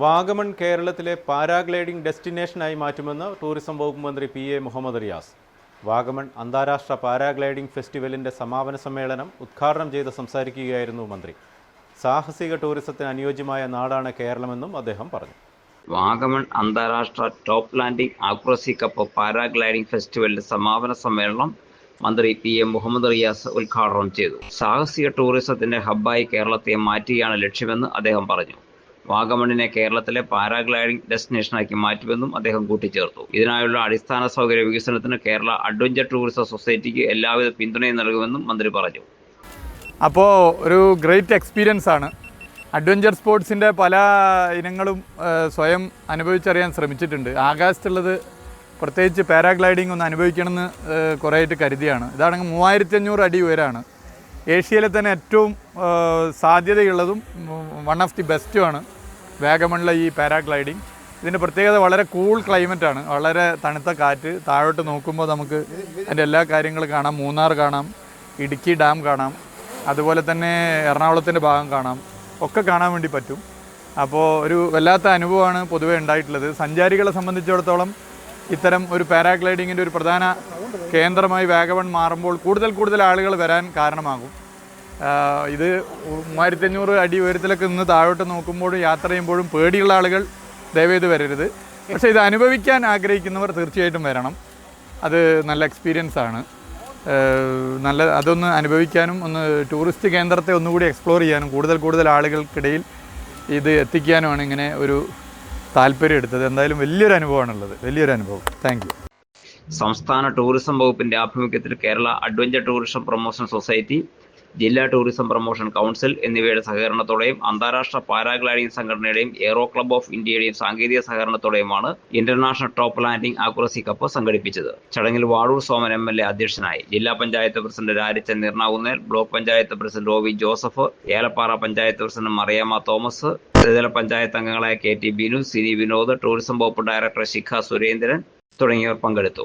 വാഗമൺ കേരളത്തിലെ പാരാഗ്ലൈഡിംഗ് ഡെസ്റ്റിനേഷനായി മാറ്റുമെന്ന് ടൂറിസം വകുപ്പ് മന്ത്രി പി എ മുഹമ്മദ് റിയാസ്. വാഗമൺ അന്താരാഷ്ട്ര പാരാഗ്ലൈഡിംഗ് ഫെസ്റ്റിവലിന്റെ സമാപന സമ്മേളനം ഉദ്ഘാടനം ചെയ്ത് സംസാരിക്കുകയായിരുന്നു മന്ത്രി. സാഹസിക ടൂറിസത്തിന് അനുയോജ്യമായ നാടാണ് കേരളമെന്നും അദ്ദേഹം പറഞ്ഞു. വാഗമൺ അന്താരാഷ്ട്ര top landing accuracy cup paragliding ഫെസ്റ്റിവലിന്റെ സമാപന സമ്മേളനം മന്ത്രി പി എം മുഹമ്മദ് റിയാസ് ഉദ്ഘാടനം ചെയ്തു. സാഹസിക ടൂറിസത്തിന്റെ ഹബ്ബായി കേരളത്തെ മാറ്റുകയാണ് ലക്ഷ്യമെന്ന് അദ്ദേഹം പറഞ്ഞു. വാഗമണിനെ കേരളത്തിലെ പാരാഗ്ലൈഡിംഗ് ഡെസ്റ്റിനേഷനാക്കി മാറ്റുമെന്നും അദ്ദേഹം കൂട്ടിച്ചേർത്തു. ഇതിനായുള്ള അടിസ്ഥാന സൗകര്യ വികസനത്തിന് കേരള അഡ്വഞ്ചർ ടൂറിസം സൊസൈറ്റിക്ക് എല്ലാവിധ പിന്തുണയും നൽകുമെന്നും മന്ത്രി പറഞ്ഞു. അപ്പോൾ ഒരു ഗ്രേറ്റ് എക്സ്പീരിയൻസ് ആണ്. അഡ്വഞ്ചർ സ്പോർട്സിന്റെ പല ഇനങ്ങളും സ്വയം അനുഭവിച്ചറിയാൻ ശ്രമിച്ചിട്ടുണ്ട്. ആകാശത്തുള്ളത് പ്രത്യേകിച്ച് പാരാഗ്ലൈഡിംഗ് ഒന്ന് അനുഭവിക്കണമെന്ന് കുറേയായിട്ട് കരുതിയാണ്. ഇതാണെങ്കിൽ മൂവായിരത്തി അഞ്ഞൂറ് അടി ഉയരാണ്. ഏഷ്യയിലെ തന്നെ ഏറ്റവും സാധ്യതയുള്ളതും വൺ ഓഫ് ദി ബെസ്റ്റുമാണ് വാഗമണിലെ ഈ പാരാഗ്ലൈഡിങ്. ഇതിന്റെ പ്രത്യേകത വളരെ കൂൾ ക്ലൈമറ്റാണ് വളരെ തണുത്ത കാറ്റ്. താഴോട്ട് നോക്കുമ്പോൾ നമുക്ക് അതിന്റെ എല്ലാ കാര്യങ്ങളും കാണാം. മൂന്നാർ കാണാം. ഇടുക്കി ഡാം കാണാം. അതുപോലെ തന്നെ എറണാകുളത്തിന്റെ ഭാഗം കാണാം. ഒക്കെ കാണാൻ വേണ്ടി പറ്റും. അപ്പോൾ ഒരു വല്ലാത്ത അനുഭവമാണ് പൊതുവേ ഉണ്ടായിട്ടുള്ളത്. സഞ്ചാരികളെ സംബന്ധിച്ചിടത്തോളം ഇത്തരം ഒരു പാരാഗ്ലൈഡിങ്ങിന്റെ ഒരു പ്രധാന കേന്ദ്രമായി വാഗമൺ മാറുമ്പോൾ കൂടുതൽ കൂടുതൽ ആളുകൾ വരാൻ കാരണമാകും. ഇത് മൂവായിരത്തഞ്ഞൂറ് അടി ഉയരത്തിലൊക്കെ നിന്ന് താഴോട്ട് നോക്കുമ്പോഴും യാത്ര ചെയ്യുമ്പോഴും പേടിയുള്ള ആളുകൾ ദയവേത് വരരുത്. പക്ഷേ ഇത് അനുഭവിക്കാൻ ആഗ്രഹിക്കുന്നവർ തീർച്ചയായിട്ടും വരണം. അത് നല്ല എക്സ്പീരിയൻസ് ആണ്. നല്ല അതൊന്ന് അനുഭവിക്കാനും ഒന്ന് ടൂറിസ്റ്റ് കേന്ദ്രത്തെ ഒന്നുകൂടി എക്സ്പ്ലോർ ചെയ്യാനും കൂടുതൽ കൂടുതൽ ആളുകൾക്കിടയിൽ ഇത് എത്തിക്കാനുമാണ് ഇങ്ങനെ ഒരു താല്പര്യം എടുത്തത്. എന്തായാലും വലിയൊരു അനുഭവമാണുള്ളത്. വലിയൊരു അനുഭവം. താങ്ക് യു സംസ്ഥാന ടൂറിസം വകുപ്പിന്റെ ആഭിമുഖ്യത്തിൽ Kerala adventure tourism promotion society ജില്ലാ ടൂറിസം പ്രൊമോഷൻ കൗൺസിൽ എന്നിവയുടെ സഹകരണത്തോടെയും അന്താരാഷ്ട്ര പാരാഗ്ലൈഡിംഗ് സംഘടനയുടെയും എയറോ ക്ലബ് ഓഫ് ഇന്ത്യയുടെയും സാങ്കേതിക സഹകരണത്തോടെയുമാണ് international top landing accuracy cup സംഘടിപ്പിച്ചത്. ചടങ്ങിൽ Vazhoor Soman M L A അധ്യക്ഷനായി. ജില്ലാ panchayat president Rarichan Nirnakunnel block panchayat president O V Joseph Elappara panchayat president Mariyamma Thomas ത്രിതല പഞ്ചായത്ത് അംഗങ്ങളായ K T Binu Sini Vinod tourism വകുപ്പ് director Shikha Surendran തുടങ്ങിയവർ പങ്കെടുത്തു.